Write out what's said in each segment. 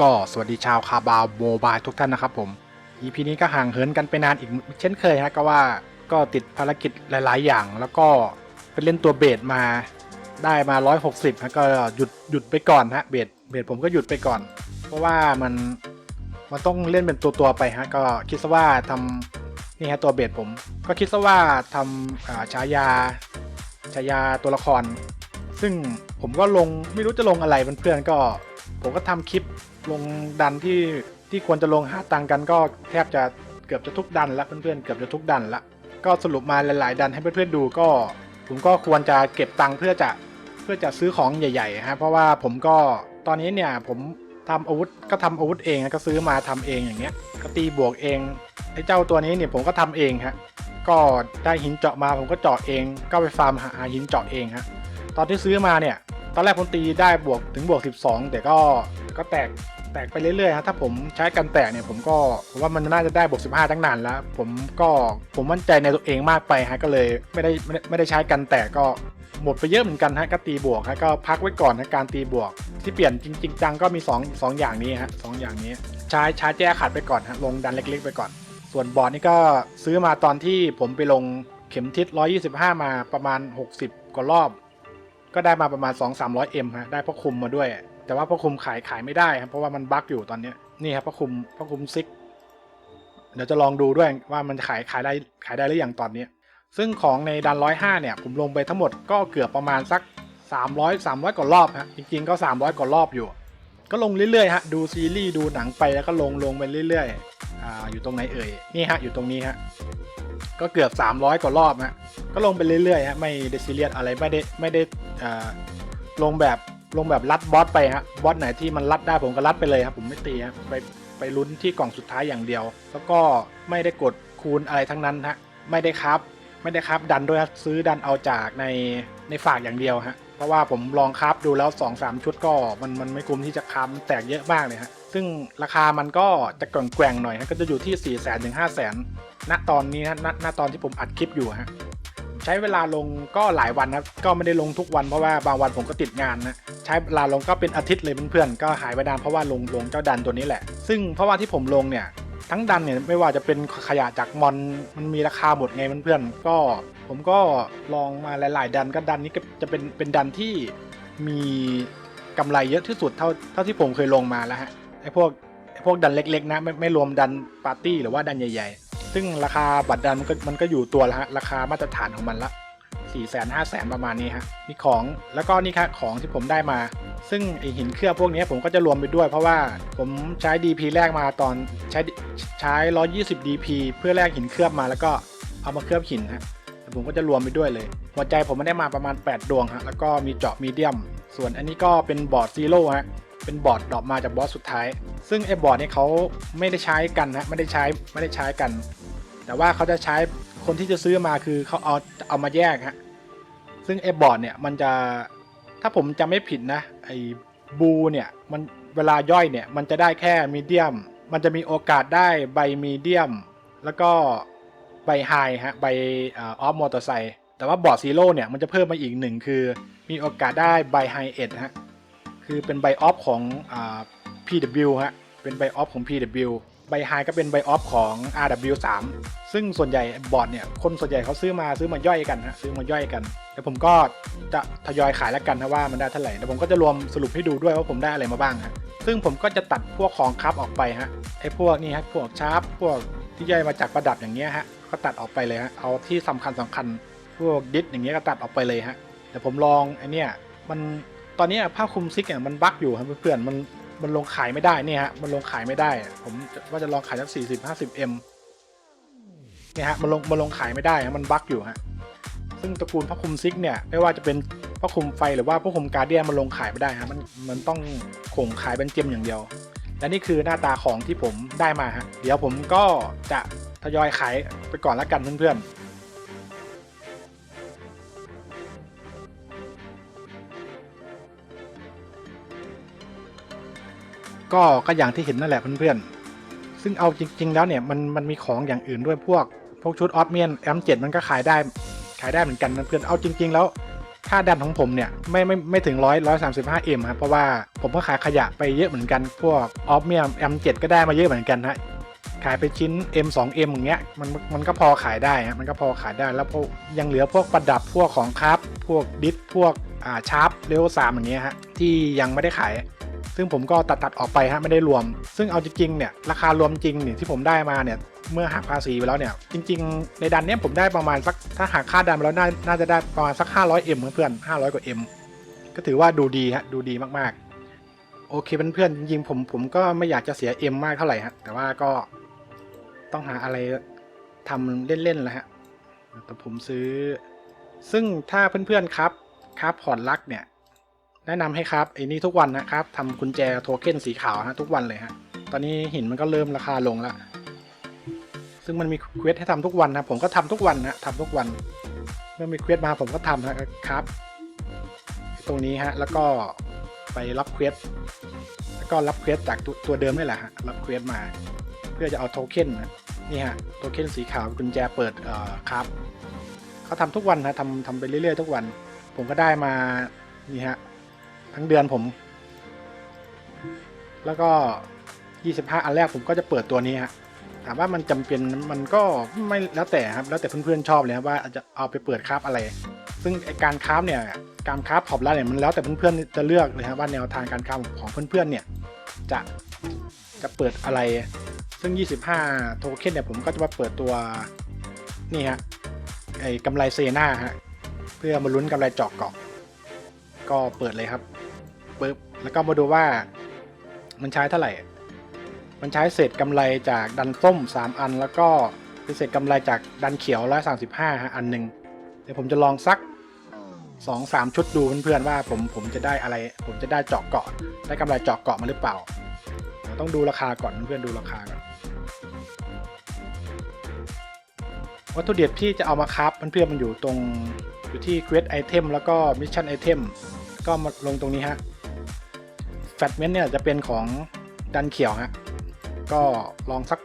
ก็สวัสดีชาวคาบาวโมบายทุกท่านนะครับผม EP นี้ก็ห่างเหินกันไปนานอีกเช่นเคยฮะก็ว่าก็ติดภารกิจหลาย ๆ อย่าง แล้วก็ไปเล่นตัวเบสมาได้มา 160ฮะก็หยุดหยุดไปก่อนฮะเบสเบสผมก็หยุดไปก่อน เพราะว่ามันมันต้องเล่นเป็นตัวๆไปฮะก็คิดซะว่าทำนี่ฮะตัวเบสผม ก็คิดซะว่าทำฉายาฉายาตัวละคร ซึ่งผมก็ลงไม่รู้จะลงอะไรเพื่อนๆก็ผมก็ทำคลิป ลงดันที่ที่ควรจะลงหาตังกันก็แทบจะเกือบจะทุกดันละเพื่อนๆเกือบจะทุกดันละก็สรุปมาหลาย ๆ ดันให้เพื่อนๆดูก็ ผมก็ควรจะเก็บตังเพื่อจะเพื่อจะซื้อของใหญ่ๆฮะเพราะว่าผมก็ตอนนี้เนี่ยผมทำอาวุธก็ทำอาวุธเองก็ซื้อมาทำเองอย่างเงี้ยก็ตีบวกเองไอ้เจ้าตัวนี้เนี่ยผมก็ทำเองฮะก็ได้หินเจาะมาผมก็เจาะเอง ก็ไปฟาร์มหาหินเจาะเองฮะตอนที่ซื้อมาเนี่ย ตอนแรกผมตีได้บวกถึงบวก 12 แต่ก็ก็แตกแตกไปเรื่อยๆฮะถ้าผมใช้กันแตกเนี่ยผมก็ผมว่ามันน่าจะได้บวก 15 ตั้งนานแล้ว ผมก็ผมมั่นใจในตัวเองมากไปฮะก็เลยไม่ได้ไม่ได้ใช้กันแตกก็หมดไปเยอะเหมือนกันฮะก็ตีบวกฮะก็พักไว้ก่อนนะการตีบวก ที่เปลี่ยนจริงๆจังก็มี 2 2 อย่างนี้ฮะสองอย่างนี้ ใช้ใช้แจ้ขัดไปก่อนฮะลงดันเล็กๆ ไปก่อน ส่วนบอร์ดนี่ก็ซื้อมาตอนที่ผมไปลงเข็มทิศ 125 มาประมาณ 60 กว่ารอบ ก็ได้มาประมาณ 2 3 0 0 M ฮะได้พระคุมมาด้วย แต่ว่าพระคุมขายขายไม่ได้ครับเพราะว่ามันบั๊กอยู่ตอนนี้นี่ครับพระคุมพระคุมซิกเดี๋ยวจะลองดูด้วยว่ามันขายขายได้ขายได้หรือยังตอนนี้ ซึ่งของในดันร้อยห้าเนี่ย ผมลงไปทั้งหมดก็เกือบประมาณสัก 300 300กว่ารอบฮะจริงๆก็ 300กว่ารอบอยู่ ก็ลงเรื่อยๆฮะดูซีรีส์ดูหนังไปแล้วก็ลงลงไปเรื่อยๆอ่าอยู่ตรงไหนเอ่ยนี่ฮะอยู่ตรงนี้ฮะก็เกือบ 300 กว่ารอบฮะก็ลงไปเรื่อยๆฮะไม่ได้ซีเรียสอะไรไม่ได้ไม่ได้ ลงแบบลงแบบรัดบอสไปฮะบอสไหนที่มันรัดได้ผมก็รัดไปเลยครับผมไม่ตีครับไปไปลุ้นที่กล่องสุดท้ายอย่างเดียว แล้วก็ไม่ได้กดคูณอะไรทั้งนั้นฮะไม่ได้ครับ ไม่ได้ครับดันด้วยซื้อดันเอาจากในในฝากอย่างเดียวฮะเพราะว่าผมลองครับดูแล้ว2-3ชุดก็มันมันไม่คุ้มที่จะค้ำแตกเยอะมากเลยฮะซึ่งราคามันก็จะแกว่งหน่อยฮะก็จะอยู่ที่4 0 0 0 0 0ถึง5 0 0 0 0 0ณตอนนี้ฮะณณตอนที่ผมอัดคลิปอยู่ฮะ ใช้เวลาลงก็หลายวันครับ ก็ไม่ได้ลงทุกวันเพราะว่าบางวันผมก็ติดงานนะ ใช้เวลาลงก็เป็นอาทิตย์เลยเพื่อนๆ ก็หายไปนานเพราะว่าลงลงเจ้าดันตัวนี้แหละ ซึ่งเพราะว่าที่ผมลงเนี่ยทั้งดันเนี่ยไม่ว่าจะเป็นขยะจากมอนมันมีราคาหมดไงเพื่อนๆ ก็ผมก็ลองมาหลาย ๆ ดันก็ดันนี้ก็จะเป็นเป็นดันที่มีกำไรเยอะที่สุดเท่าเท่าที่ผมเคยลงมาแล้วฮะไอ้พวกไอ้พวกดันเล็กๆนะไม่ไม่รวมดันปาร์ตี้หรือว่าดันใหญ่ๆ ซึ่งราคาบัตรดันมันก็มันก็อยู่ตัวละฮะราคามาตรฐานของมันละ4 0 0 0 0 0 5 0 0 0 0ประมาณนี้ฮะนี่ของแล้วก็นี่ครับของที่ผมได้มา ซึ่งไอหินเคลือบพวกนี้ผมก็จะรวมไปด้วยเพราะว่าผมใช้ DP แรกมาตอนใช้ใช้ 120 DP เพื่อแลกหินเคลือบมาแล้วก็เอามาเคลือบหินฮะผมก็จะรวมไปด้วยเลย หัวใจผมไม่ได้มาประมาณ 8 ดวงฮะแล้วก็มีเจาะมีเดียม ส่วนอันนี้ก็เป็นบอร์ดซีโร่ฮะเป็นบอร์ดดรอปมาจากบอสสุดท้าย ซึ่งไอ้บอร์ดเนี่ยเขาไม่ได้ใช้กันนะไม่ได้ใช้ไม่ได้ใช้กัน แต่ว่าเขาจะใช้คนที่จะซื้อมาคือเขาเอาเอามาแยกฮะซึ่งไอ้บอร์ดเนี่ยมันจะถ้าผมจำไม่ผิดนะไอ้บูเนี่ยมันเวลาย่อยเนี่ยมันจะได้แค่มีเดียม มันจะมีโอกาสได้ใบมีเดียม แล้วก็ใบไฮฮะใบออฟมอเตอร์ไซค์แต่ว่าบอร์ดซีโร่เนี่ยมันจะเพิ่มมาอีกหนึ่งคือ มีโอกาสได้ใบไฮเอ็ดฮะคือเป็นไบออฟของอ่า PW ฮะเป็นไบออฟของ PW ไบไฮก็เป็นไบออฟของ RW3 ซึ่งส่วนใหญ่บอร์ดเนี่ยคนส่วนใหญ่เขาซื้อมาซื้อมาย่อยกันฮะซื้อมาย่อยกันแต่ผมก็จะทยอยขายแล้วกันนะว่ามันได้เท่าไหร่แต่ผมก็จะรวมสรุปให้ดูด้วยว่าผมได้อะไรมาบ้างฮะซึ่งผมก็จะตัดพวกของครับออกไปฮะไอ้พวกนี่ฮะพวกชาร์ปพวกที่ย่อยมาจากประดับอย่างเงี้ยฮะก็ตัดออกไปเลยฮะเอาที่สำคัญสำคัญพวกดิสอย่างเงี้ยก็ตัดออกไปเลยฮะแต่ผมลองไอเนี้ยมันตอนนี้ผ้าคลุมซิกเนี่ยมันบั๊กอยู่ครับเพื่อนๆมัน มันลงขายไม่ได้เนี่ยฮะมันลงขายไม่ได้ ผมว่าจะลองขายสักสี่สิบห้าสิบเอ็มเนี่ยฮะมันลงมันลงขายไม่ได้ฮะมันบั๊กอยู่ฮะซึ่งตระกูลผ้าคลุมซิกเนี่ยไม่ว่าจะเป็นผ้าคลุมไฟหรือว่าผ้าคลุมการเดียมันลงขายไม่ได้ฮะมันมันต้องคงขายเป็นเจมอย่างเดียว และนี่คือหน้าตาของที่ผมได้มาฮะเดี๋ยวผมก็จะทยอยขายไปก่อนละกันเพื่อนๆ ก็ก็อย่างที่เห็นนั่นแหละเพื่อนๆ ซึ่งเอาจริง ๆ แล้วเนี่ยมันมันมีของอย่างอื่นด้วยพวก พวกชุดออฟเมียนแอมเจ็ดมันก็ขายได้ขายได้เหมือนกันเพื่อนเอาจริง ๆ แล้วค่าดันของผมเนี่ยไม่ไม่ไม่ถึงร้อยร้อยสามสิบห้าเอ็มครับเพราะว่าผมก็ขายขยะไปเยอะเหมือนกันพวกออฟเมียนแอมเจ็ดก็ได้มาเยอะเหมือนกันฮะขายไปชิ้น M 2 M อย่างเงี้ยมันมันก็พอขายได้ฮะมันก็พอขายได้แล้วพวกยังเหลือพวกประดับพวกของครับ พวกดิสพวกอ่าชาร์ปเลเวลสามอย่างเงี้ยฮะที่ยังไม่ได้ขาย ซึ่งผมก็ตัดตัดๆออกไปฮะไม่ได้รวม ซึ่งเอาจริงๆเนี่ยราคารวมจริงเนี่ยที่ผมได้มาเนี่ยเมื่อหักภาษีไปแล้วเนี่ยจริง ๆ ในดันเนี้ยผมได้ประมาณสักถ้าหักค่าดันไปแล้วน่านาจะได้ประมาณสัก 500M เพื่อนๆ500 กว่า M ก็ถือว่าดูดีฮะดูดีมากๆ โอเคเพื่อนๆจริงๆผมผมก็ไม่อยากจะเสีย M มากเท่าไหร่ฮะแต่ว่าก็ต้องหาอะไรทำเล่นๆแล้วฮะแต่ผมซื้อ ซึ่งถ้าเพื่อนๆครับครับพอร์ตลักเนี่ย แนะนำให้ครับไอ้นี่ทุกวันนะครับทำกุญแจโทเค็นสีขาวฮะทุกวันเลยฮะตอนนี้หินมันก็เริ่มราคาลงแล้วซึ่งมันมีเควสให้ทำทุกวันนะผมก็ทำทุกวันนะทำทุกวัน เมื่อมีเควสมาผมก็ทำนะครับ ตรงนี้ฮะแล้วก็ไปรับเควสแล้วก็รับเควสจากตัวตัวเดิมนี่แหละฮะรับเควสมา เพื่อจะเอาโทเค็นนะนี่ฮะโทเค็นสีขาวกุญแจเปิดเอ่อครับเขาทำทุกวันนะทำทำไปเรื่อยๆทุกวัน ผมก็ได้มานี่ฮะ ทั้งเดือนผม แล้วก็ 25 อันแรกผมก็จะเปิดตัวนี้ฮะถามว่ามันจำเป็นมันก็ไม่แล้วแต่ครับแล้วแต่เพื่อนๆชอบเลยครับว่าจะเอาไปเปิดคราฟอะไร ซึ่งการคราฟเนี่ยการคราฟพอบแล้วเนี่ยมันแล้วแต่เพื่อนๆจะเลือกเลยครับว่าแนวทางการคราฟของเพื่อนๆเนี่ยจะจะเปิดอะไร ซึ่ง 25 โทเค็นเนี่ยผมก็จะมาเปิดตัวนี่ฮะไอ้กำไรเซน่าฮะเพื่อมาลุ้นกำไรจาะเกาะก็เปิดเลยครับ ปึ๊บแล้วก็มาดูว่า มันใช้เท่าไหร่ มันใช้เศษกำไรจากดันส้ม 3 อัน แล้วก็เป็นเศษกำไรจากดันเขียว135ฮะอันหนึ่งเดี๋ยวผมจะลองสัก2-3ชุดดูเพื่อนๆว่าผมผมจะได้อะไร ผมจะได้เจาะเกาะได้กำไรเจาะเกาะมาหรือเปล่า ต้องดูราคาก่อนเพื่อนๆดูราคาก่อนวัตถุดิบที่จะเอามาคับเพื่อนๆมันอยู่ตรงอยู่ที่ Quest Item แล้วก็ Mission Item ก็มาลงตรงนี้ฮะ f a t m e n t เนี่ยจะเป็นของดันเขียวฮะก็ลองสัก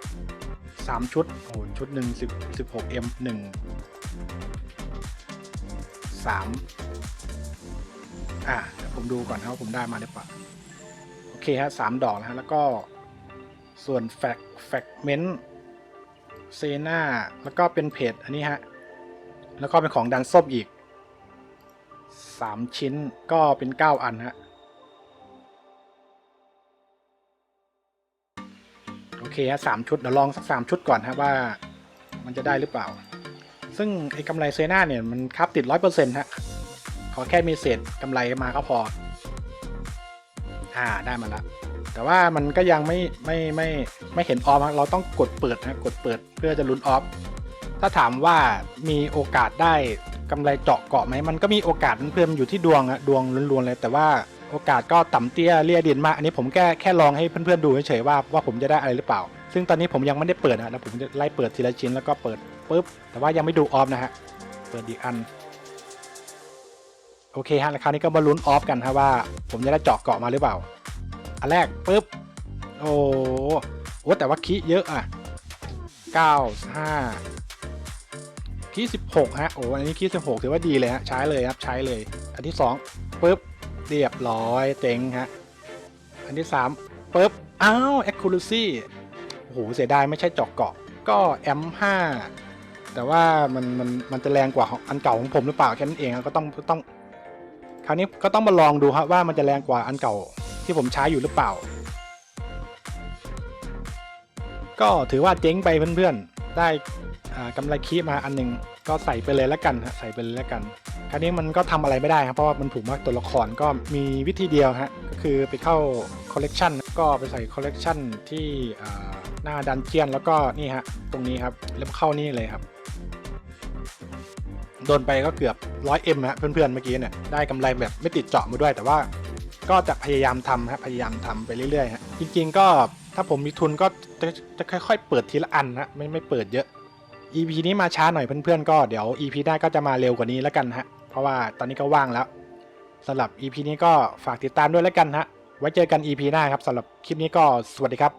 3 ชุดโอ้ชุดหนึ่ง10 16 M 1 3อะเดี๋ยวผมดูก่อนครับว่าผมได้มาหรือเปล่าโอเคฮะสามดอกนะฮะแล้วก็ส่วนแฟกแฟกเมนต์เซน่าแล้วก็เป็นเพจอันนี้ฮะ แล้วก็เป็นของดันส้มอีก 3 ชิ้นก็เป็น 9 อันฮะ เคฮะสามชุดเดี๋ยวลองสักสามชุดก่อนฮะว่ามันจะได้หรือเปล่า ซึ่งไอ้กำไรเซน่าเนี่ยมันครับติดร้อยเปอร์เซ็นต์ฮะขอแค่มีเศษกำไรมาก็พอ อ่าได้มาละแต่ว่ามันก็ยังไม่ไม่ไม่ไม่เห็นออฟเราต้องกดเปิดนะกดเปิดเพื่อจะลุ้นออฟถ้าถามว่ามีโอกาสได้กำไรเจาะเกาะไหมมันก็มีโอกาสเพื่อนๆมันอยู่ที่ดวงอะดวงล้วนๆเลยแต่ว่า โอกาสก็ต่ำเตี้ยเลี่ยดินมากอันนี้ผมแค่แค่ลองให้เพื่อนๆดูเฉยๆว่าว่าผมจะได้อะไรหรือเปล่า ซึ่งตอนนี้ผมยังไม่ได้เปิดนะแล้วผมจะไล่เปิดทีละชิ้นแล้วก็เปิดปุ๊บแต่ว่ายังไม่ดูออฟนะฮะเปิดอีกอันโอเคฮะคราวนี้ก็มาลุ้นออฟกันฮะว่า ผมจะได้เจาะเกาะมาหรือเปล่า อันแรกปุ๊บโอ้โหโอ้แต่ว่าคีเยอะอะเก้าห้าคีสิบหกฮะโอ้อันนี้คีสิบหกถือว่าดีเลยฮะใช้เลยครับใช้เลย อันที่สองปุ๊บ เรียบร้อยเจ๋งฮะ อันที่สามปุ๊บ อ้าว accuracy โอ้โห เสียดายไม่ใช่จอกเกาะ ก็แอมห้าแต่ว่ามันมันมันจะแรงกว่าอันเก่าของผมหรือเปล่าแค่นั้นเองก็ต้องต้อง คราวนี้ก็ต้องมาลองดูครับว่ามันจะแรงกว่าอันเก่าที่ผมใช้อยู่หรือเปล่า ก็ถือว่าเจ๊งไปเพื่อนๆ ได้กำไรคีมาอันหนึ่ง ก็ใส่ไปเลยแล้วกันฮะใส่ไปเลยแล้วกัน คราวนี้มันก็ทำอะไรไม่ได้ครับเพราะว่ามันถูกมากตัวละครก็มีวิธีเดียวฮะก็คือไปเข้าคอลเลกชันก็ไปใส่คอลเลกชันที่หน้าดันเจียนแล้วก็นี่ฮะตรงนี้ครับแล้วเข้านี่เลยครับโดนไปก็เกือบ 100M ฮะเพื่อนๆเมื่อกี้เนี่ยได้กำไรแบบไม่ติดเจาะมาด้วย แต่ว่าก็จะพยายามทำฮะพยายามทำไปเรื่อยๆฮะจริงๆก็ถ้าผมมีทุนก็จะจะค่อย ๆ เปิดทีละอันฮะไม่ไม่เปิดเยอะ EP นี้มาช้าหน่อยเพื่อนๆก็เดี๋ยว EP หน้าก็จะมาเร็วกว่านี้แล้วกันฮะ เพราะว่าตอนนี้ก็ว่างแล้วสำหรับ EP นี้ก็ฝากติดตามด้วยแล้วกันฮะ ไว้เจอกัน EP หน้าครับสำหรับคลิปนี้ก็สวัสดีครับ